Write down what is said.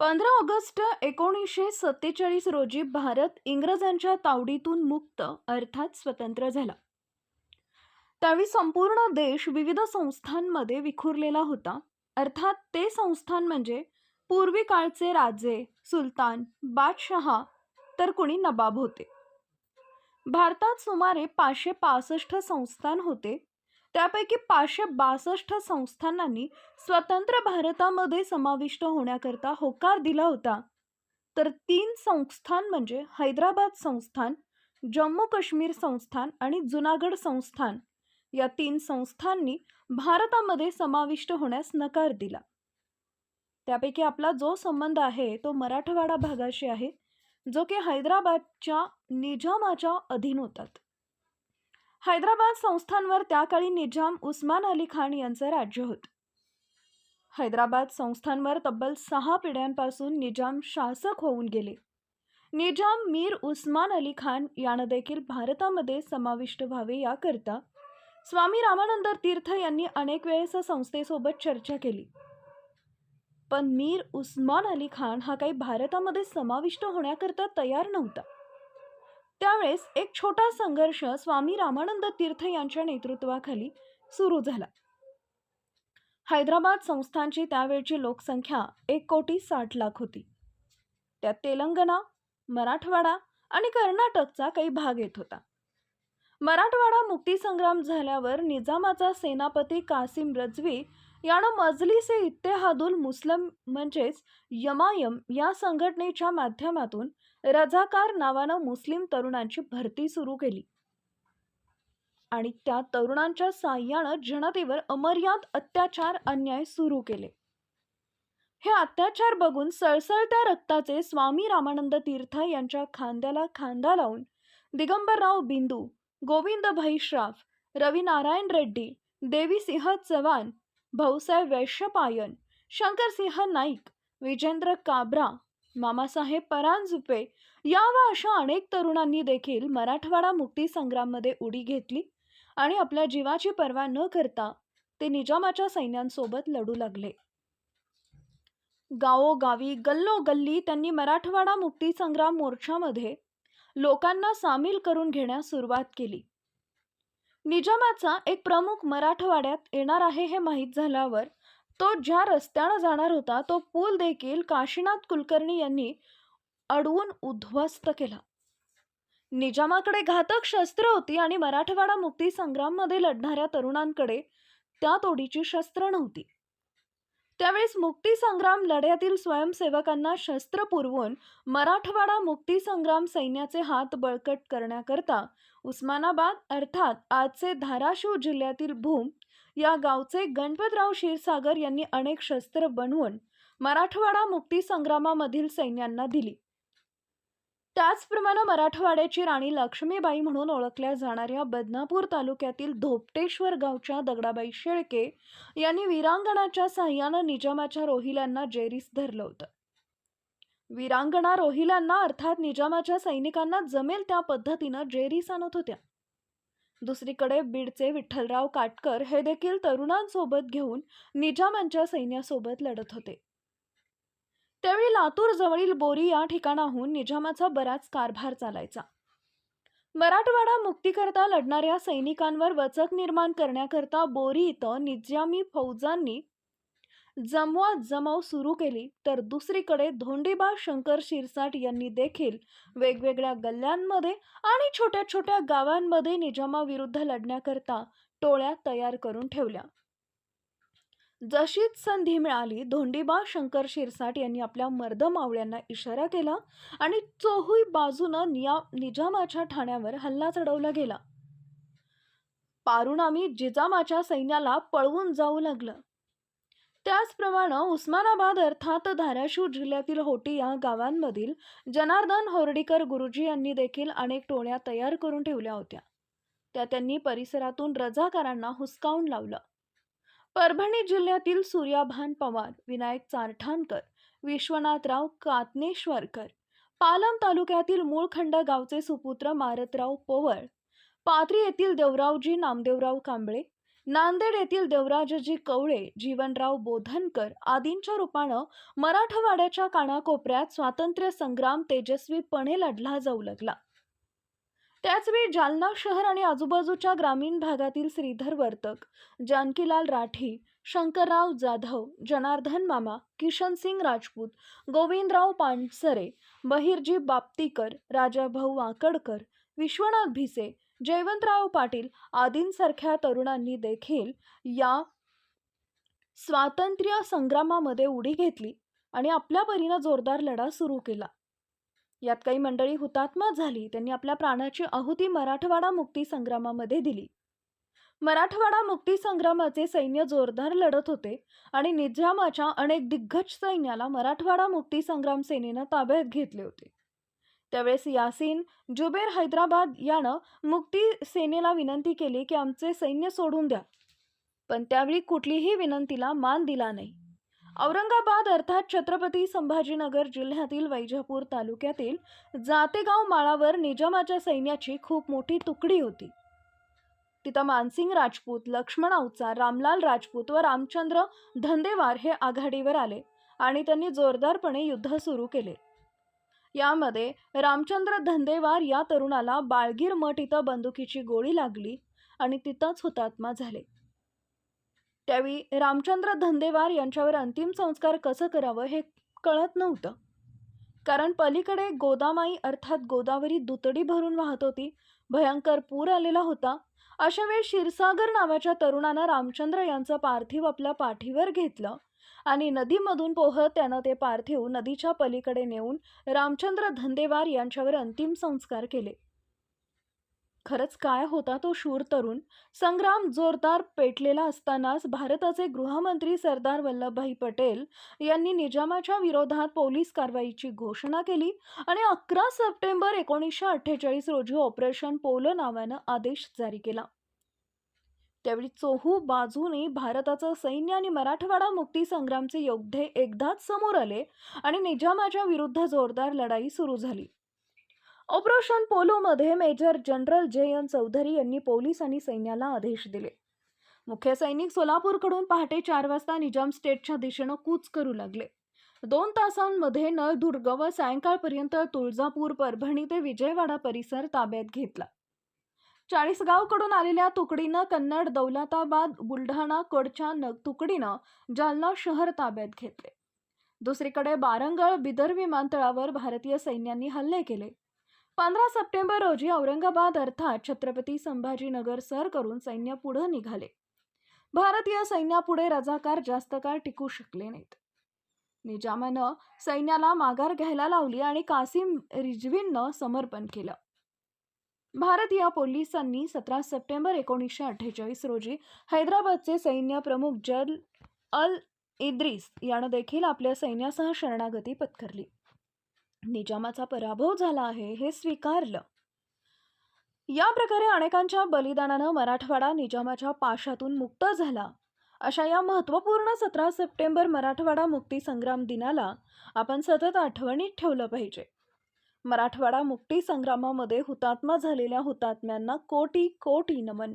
पंधरा ऑगस्ट एकोणीसशे सत्तेचाळीस रोजी भारत इंग्रजांच्या तावडीतून मुक्त अर्थात स्वतंत्र झाला. त्यावेळी संपूर्ण देश विविध संस्थांमध्ये विखुरलेला होता. अर्थात ते संस्थान म्हणजे पूर्वी काळचे राजे सुलतान बादशहा तर कुणी नबाब होते. भारतात सुमारे पाचशे पासष्ट संस्थान होते. त्यापैकी पाचशे बासष्ट संस्थानांनी स्वतंत्र भारतामध्ये समाविष्ट होण्याकरता होकार दिला होता. तर तीन संस्थान म्हणजे हैदराबाद संस्थान जम्मू काश्मीर संस्थान आणि जुनागड संस्थान. या तीन संस्थांनी भारतामध्ये समाविष्ट होण्यास नकार दिला. त्यापैकी आपला जो संबंध आहे तो मराठवाडा भागाशी आहे जो की हैदराबादच्या निजामाच्या अधीन होतात. हैदराबाद संस्थांवर त्या काळी निजाम उस्मान अली खान यांचं राज्य होतं. हैदराबाद संस्थांवर तब्बल सहा पिढ्यांपासून निजाम शासक होऊन गेले. निजाम मीर उस्मान अली खान यानं देखील भारतामध्ये समाविष्ट व्हावे याकरता स्वामी रामानंद तीर्थ यांनी अनेक वेळेस संस्थेसोबत चर्चा केली. पण मीर उस्मान अली खान हा काही भारतामध्ये समाविष्ट होण्याकरता तयार नव्हता. त्यावेळेस एक छोटा संघर्ष स्वामी रामानंद तीर्थ यांच्या नेतृत्वाखाली सुरू झाला. हैदराबाद संस्थांची त्यावेळची लोकसंख्या एक कोटी साठ लाख होती. त्यात तेलंगणा मराठवाडा आणि कर्नाटकचा काही भाग येत होता. मराठवाडा मुक्तीसंग्राम झाल्यावर निजामाचा सेनापती कासिम रजवी यानं मजलिसे ए इत्तेहादुल मुस्लिम म्हणजेच यमायम या संघटनेच्या माध्यमातून रझाकार नावानं मुस्लिम तरुणांची भरती सुरू केली. आणि त्या तरुणांच्या साह्यानं जनतेवर अमर्याद अत्याचार अन्याय सुरू केले. हे अत्याचार बघून सळसळत्या रक्ताचे स्वामी रामानंद तीर्थ यांच्या खांद्याला खांदा लावून दिगंबरराव बिंदू गोविंद भाई श्राफ रवी नारायण रेड्डी देवीसिंह चव्हाण भाऊसाहेब वैश्यपायन शंकरसिंह नाईक विजेंद्र काब्रा मामासाहेब परांजुपे या व अशा अनेक तरुणांनी देखील मराठवाडा मुक्ती संग्राममध्ये उडी घेतली आणि आपल्या जीवाची पर्वा न करता ते निजामाच्या सैन्यांसोबत लढू लागले. गावोगावी गल्लोगल्ली त्यांनी मराठवाडा मुक्ती संग्राम मोर्चामध्ये लोकांना सामील करून घेण्यास सुरुवात केली. निजामाचा एक प्रमुख मराठवाड्यात येणार आहे हे माहीत झाल्यावर तो ज्या रस्त्यानं जाणार होता तो पूल देखील काशीनाथ कुलकर्णी यांनी अडवून उद्ध्वस्त केला. निजामाकडे घातक शस्त्र होती आणि मराठवाडा मुक्ती संग्राममध्ये लढणाऱ्या तरुणांकडे त्या तोडीची शस्त्र नव्हती. त्यावेळेस मुक्ती संग्राम लढ्यातील स्वयंसेवकांना शस्त्र पुरवून मराठवाडा मुक्ती संग्राम सैन्याचे हात बळकट करण्याकरता उस्मानाबाद अर्थात आजचे धाराशिव जिल्ह्यातील भूम या गावचे गणपतराव क्षीरसागर यांनी अनेक शस्त्र बनवून मराठवाडा मुक्ती संग्रामामधील सैन्यांना दिली. त्याचप्रमाणे मराठवाड्याची राणी लक्ष्मीबाई म्हणून ओळखल्या जाणाऱ्या बदनापूर तालुक्यातील धोपटेश्वर गावच्या दगडाबाई शेळके यांनी वीरांगणाच्या सहाय्यानं निजामाच्या रोहिल्यांना जेरीस धरलं होतं. वीरांगणा रोहिलांना अर्थात निजामाच्या सैनिकांना जमेल त्या पद्धतीनं जेरी सांगत होत्या. दुसरीकडे बीडचे विठ्ठलराव काटकर हे देखील तरुणांसोबत घेऊन निजामांच्या सैन्यासोबत लढत होते. त्यावेळी लातूर जवळील बोरी या ठिकाणाहून निजामाचा बराच कारभार चालायचा. मराठवाडा मुक्तीकरता लढणाऱ्या सैनिकांवर वचक निर्माण करण्याकरता बोरी इथं निजामी फौजांनी जमवा जमाव सुरू केली तर दुसरीकडे धोंडीबा शंकर शिरसाट यांनी देखील वेगवेगळ्या गल्ल्यांमध्ये आणि छोट्या छोट्या गावांमध्ये निजामाविरुद्ध लढण्याकरता टोळ्या तयार करून ठेवल्या. जशीच संधी मिळाली धोंडीबा शंकर शिरसाट यांनी आपल्या मर्द मावळ्यांना इशारा केला आणि चोहुई बाजूनं निया निजामाच्या ठाण्यावर हल्ला चढवला गेला. पारुणामी जिजामाच्या सैन्याला पळवून जाऊ लागलं. त्याचप्रमाणे उस्मानाबाद अर्थात धाराशिव जिल्ह्यातील होटी या गावांमधील जनार्दन होर्डीकर गुरुजी यांनी देखील अनेक टोळ्या तयार करून ठेवल्या होत्या. त्या त्यांनी परिसरातून रजाकारांना हुसकावून लावलं. परभणी जिल्ह्यातील सूर्याभान पवार विनायक चारठाणकर विश्वनाथराव कातनेश्वरकर पालम तालुक्यातील मूळखंड गावचे सुपुत्र मारतराव पोवळ पाथरी येथील देवरावजी नामदेवराव कांबळे नांदेड येथील देवराजजी कवळे जीवनराव बोधनकर आदींच्या रूपानं मराठवाड्याच्या कानाकोपऱ्यात स्वातंत्र्य संग्राम तेजस्वीपणे लढला जाऊ लागला. त्याचवेळी जालना शहर आणि आजूबाजूच्या ग्रामीण भागातील श्रीधर वर्तक जानकीलाल राठी शंकरराव जाधव जनार्दन मामा किशनसिंग राजपूत गोविंदराव पानसरे बहिरजी बाप्तीकर राजाभाऊ वाकडकर विश्वनाथ भिसे जयवंतराव पाटील आदींसारख्या तरुणांनी देखील या स्वातंत्र्य संग्रामामध्ये उडी घेतली आणि आपल्या परीनं जोरदार लढा सुरू केला. यात काही मंडळी हुतात्मा झाली त्यांनी आपल्या प्राणाची आहुती मराठवाडा मुक्ती संग्रामामध्ये दिली. मराठवाडा मुक्ती संग्रामाचे सैन्य जोरदार लढत होते आणि निजामाच्या अनेक दिग्गज सैन्याला मराठवाडा मुक्ती संग्राम सेनेनं ताब्यात घेतले होते. त्यावेळेस यासीन जुबेर हैदराबाद यानं मुक्ती सेनेला विनंती केली की आमचे सैन्य सोडून द्या. पण त्यावेळी कुठलीही विनंतीला मान दिला नाही. औरंगाबाद अर्थात छत्रपती संभाजीनगर जिल्ह्यातील वैजापूर तालुक्यातील जातेगाव माळावर निजामाच्या सैन्याची खूप मोठी तुकडी होती. तिथं मानसिंग राजपूत लक्ष्मण अवचार रामलाल राजपूत व रामचंद्र धंदेवार हे आघाडीवर आले आणि त्यांनी जोरदारपणे युद्ध सुरू केले. यामध्ये रामचंद्र धंदेवार या तरुणाला बाळगीर मठ इथं बंदुकीची गोळी लागली आणि तिथंच हुतात्मा झाले. त्यावेळी रामचंद्र धंदेवार यांच्यावर अंतिम संस्कार कसं करावं हे कळत नव्हतं. कारण पलीकडे गोदामाई अर्थात गोदावरी दुतडी भरून वाहत होती भयंकर पूर आलेला होता अशा वेळी क्षीरसागर नावाच्या तरुणानं रामचंद्र यांचं पार्थिव आपल्या पाठीवर घेतलं आणि नदीमधून पोहत त्यानं ते पार्थिव नदीच्या पलीकडे नेऊन रामचंद्र धंदेवार यांच्यावर अंतिम संस्कार केले. खरंच काय होता तो शूर तरुण? संग्राम जोरदार पेटलेला असतानाच भारताचे गृहमंत्री सरदार वल्लभभाई पटेल यांनी निजामाच्या विरोधात पोलीस कारवाईची घोषणा केली आणि अकरा सप्टेंबर एकोणीसशे अठ्ठेचाळीस रोजी ऑपरेशन पोलो नावानं आदेश जारी केला. त्यावेळी चोहू बाजूने भारताचं सैन्य आणि मराठवाडा मुक्ती संग्रामचे योद्धे एकदाच समोर आले आणि निजामाच्या विरुद्ध जोरदार लढाई सुरू झाली. Operation पोलोमध्ये major general J N Chaudhari यांनी पोलीस आणि सैन्याला आदेश दिले. मुख्य सैनिक सोलापूरकडून पहाटे चार वाजता निजाम स्टेटच्या दिशेनं कूच करू लागले. दोन तासांमध्ये नळदुर्ग व सायंकाळपर्यंत तुळजापूर परभणी ते विजयवाडा परिसर ताब्यात घेतला. चाळीसगावकडून आलेल्या तुकडीनं कन्नड दौलताबाद बुलढाणा कडच्या न तुकडीनं जालना शहर ताब्यात घेतले. दुसरीकडे बारंगळ बिदर विमानतळावर भारतीय सैन्यांनी हल्ले केले. पंधरा सप्टेंबर रोजी औरंगाबाद अर्थात छत्रपती संभाजीनगर सर करून सैन्य पुढे निघाले. भारतीय सैन्यापुढे रजाकार जास्त काळ टिकू शकले नाहीत. निजामानं सैन्याला माघार घ्यायला लावली आणि कासिम रिजवींनं समर्पण केलं. भारतीय पोलिसांनी सतरा सप्टेंबर एकोणीसशे अठ्ठेचाळीस रोजी हैदराबादचे सैन्य प्रमुख जल अल इद्रिस यानं देखील आपल्या सैन्यासह शरणागती पत्करली. निजामाचा पराभव झाला आहे हे स्वीकारलं. या प्रकारे अनेकांच्या बलिदानानं मराठवाडा निजामाच्या पाशातून मुक्त झाला. अशा या महत्त्वपूर्ण सतरा सप्टेंबर मराठवाडा मुक्ती संग्राम दिनाला आपण सतत आठवणीत ठेवलं पाहिजे. मराठवाडा मुक्ती संग्रामामध्ये हुतात्मा झालेल्या हुतात्म्यांना कोटी कोटी नमन.